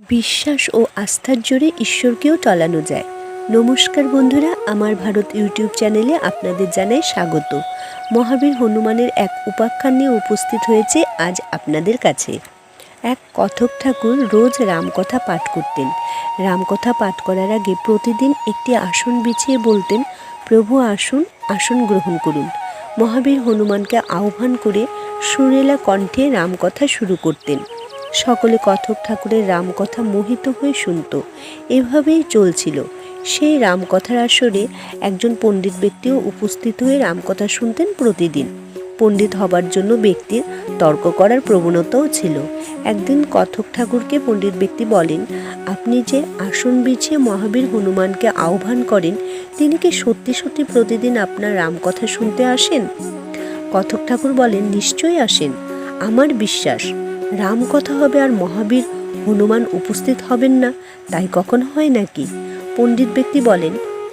বিশ্বাস ও আস্থার জোরে ঈশ্বরকেও টলানো যায়। নমস্কার বন্ধুরা, আমার ভারত ইউটিউব চ্যানেলে আপনাদের জানাই স্বাগত। মহাবীর হনুমানের এক উপাখ্যান নিয়ে উপস্থিত হয়েছে আজ আপনাদের কাছে। এক কথক ঠাকুর রোজ রামকথা পাঠ করতেন। রামকথা পাঠ করার আগে প্রতিদিন একটি আসন বিছিয়ে বলতেন, প্রভু, আসুন, আসন গ্রহণ করুন। মহাবীর হনুমানকে আহ্বান করে সুরেলা কণ্ঠে রামকথা শুরু করতেন। সকলে কথক ঠাকুরের রামকথা মোহিত হয়ে শুনত। এভাবেই চলছিল। সেই রামকথার আসরে একজন পণ্ডিত ব্যক্তিও উপস্থিত হয়ে রামকথা শুনতেন প্রতিদিন। পণ্ডিত হবার জন্য ব্যক্তির তর্ক করার প্রবণতাও ছিল। একদিন কথক ঠাকুরকে পণ্ডিত ব্যক্তি বলেন, আপনি যে আসন বিছিয়ে মহাবীর হনুমানকে আহ্বান করেন, তিনি কি সত্যি সত্যি প্রতিদিন আপনার রামকথা শুনতে আসেন? কথক ঠাকুর বলেন, নিশ্চয়ই আসেন। আমার বিশ্বাস রাম কথা হবে আর মহাবীর হনুমান উপস্থিত হবেন না, তাই কখন হয় নাকি? পণ্ডিত ব্যক্তি বলেন,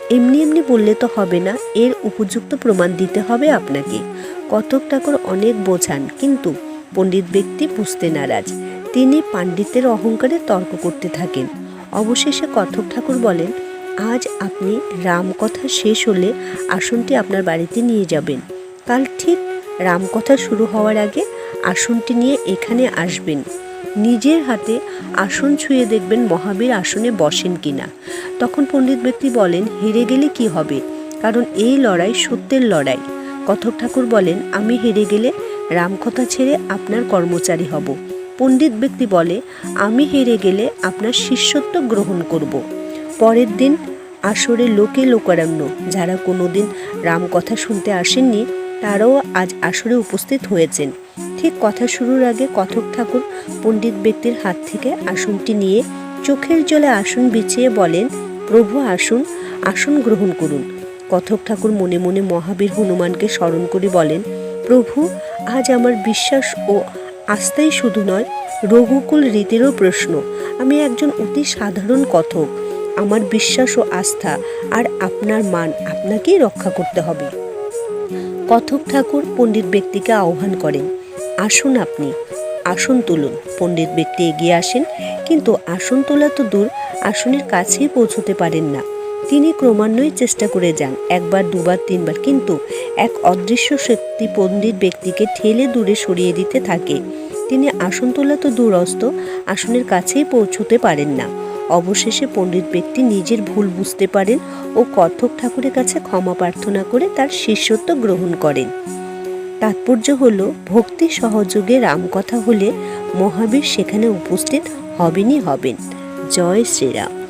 এমনি এমনি বললে তো হবে না, এর উপযুক্ত প্রমাণ দিতে হবে আপনাকে। কথক ঠাকুর অনেক বোঝান, কিন্তু পণ্ডিত ব্যক্তি বুঝতে নারাজ। তিনি পাণ্ডিত্যের অহংকারে তর্ক করতে থাকেন। অবশেষে কথক ঠাকুর বলেন, আজ আপনি রামকথা শেষ হলে আসনটি আপনার বাড়িতে নিয়ে যাবেন। কাল ঠিক রামকথা শুরু হওয়ার আগে আসনটি নিয়ে এখানে আসবেন। নিজের হাতে আসন ছুঁয়ে দেখবেন মহাবীর আসনে বসেন কিনা। তখন পণ্ডিত ব্যক্তি বলেন, হেরে গেলে কি হবে? কারণ এই লড়াই সত্যের লড়াই। কথক ঠাকুর বলেন, আমি হেরে গেলে রামকথা ছেড়ে আপনার কর্মচারী হব। পণ্ডিত ব্যক্তি বলে, আমি হেরে গেলে আপনার শিষ্যত্ব গ্রহণ করব। পরের দিন আসরে লোকে লোকারণ্য, যারা কোনোদিন রামকথা শুনতে আসেননি তারাও আজ আসরে উপস্থিত হয়েছেন। ঠিক কথা শুরুর আগে কথক ঠাকুর পণ্ডিত ব্যক্তির হাত থেকে আসনটি নিয়ে চোখের জলে আসন বিছিয়ে বলেন, প্রভু, আসুন, আসন গ্রহণ করুন। কথক ঠাকুর মনে মনে মহাবীর হনুমানকে স্মরণ করে বলেন, প্রভু, আজ আমার বিশ্বাস ও আস্থাই শুধু নয়, রঘুকুল রীতিরও প্রশ্ন। আমি একজন অতি সাধারণ কথক। আমার বিশ্বাস ও আস্থা আর আপনার মান আপনাকেই রক্ষা করতে হবে। কথক ঠাকুর পণ্ডিত ব্যক্তিকে আহ্বান করেন। আসুন আপনি, আসন তুলুন, পণ্ডিত ব্যক্তি এগিয়ে আসেন, কিন্তু আসন তোলা তো দূর, আসনের কাছেই পৌঁছতে পারেন না। তিনি ক্রমান্বয়ে চেষ্টা করে যান, একবার, দুবার, তিনবার, কিন্তু এক অদৃশ্য শক্তি পণ্ডিত ব্যক্তিকে ঠেলে দূরে সরিয়ে দিতে থাকে। তিনি আসন তোলা তো দূরস্থ আসনের কাছেই পৌঁছতে পারেন না। অবশেষে পণ্ডিত ব্যক্তি নিজের ভুল বুঝতে পারেন ও কথক ঠাকুরের কাছে ক্ষমা প্রার্থনা করে তার শিষ্যত্ব গ্রহণ করেন। তাৎপর্য হল, ভক্তি সহযোগে রামকথা হলে মহাবীর সেখানে উপস্থিত হবেনই হবেন। জয় শ্রীরাম।